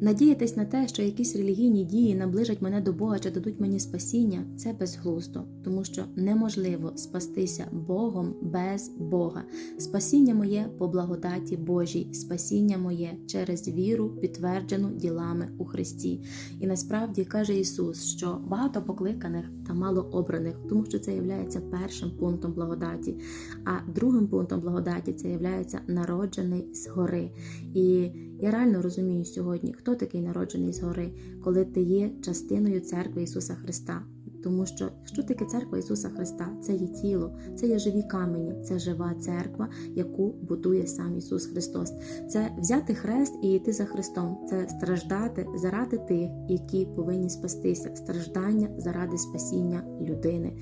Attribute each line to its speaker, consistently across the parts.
Speaker 1: Надіятись на те, що якісь релігійні дії наближать мене до Бога чи дадуть мені спасіння, це безглуздо, тому що неможливо спастися Богом без Бога. Спасіння моє по благодаті Божій, спасіння моє через віру, підтверджену ділами у Христі. І насправді каже Ісус, що багато покликаних та мало обраних, тому що це є першим пунктом благодаті. А другим пунктом благодаті це є народжений згори. І я реально розумію сьогодні, хто такий народжений згори, коли ти є частиною церкви Ісуса Христа. Тому що що таке церква Ісуса Христа? Це є тіло, це є живі камені, це жива церква, яку будує сам Ісус Христос. Це взяти хрест і йти за Христом, це страждати заради тих, які повинні спастися, страждання заради спасіння людини.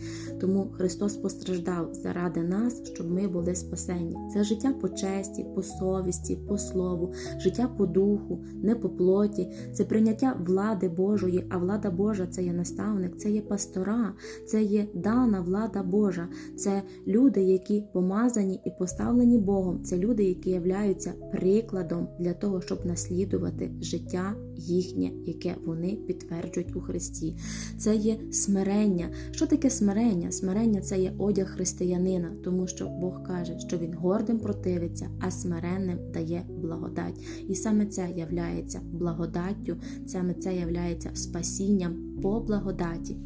Speaker 1: Тому Христос постраждав заради нас, щоб ми були спасені. Це життя по честі, по совісті, по слову, життя по духу, не по плоті, це прийняття влади Божої, а влада Божа це є наставник, це є пастор пастора, це є дана влада Божа, це люди, які помазані і поставлені Богом. Це люди, які являються прикладом для того, щоб наслідувати життя їхнє, яке вони підтверджують у Христі. Це є смирення. Що таке смирення? Смирення це є одяг християнина, тому що Бог каже, що він гордим противиться, а смиренним дає благодать. І саме це являється благодаттю, саме це являється спасінням по благодаті.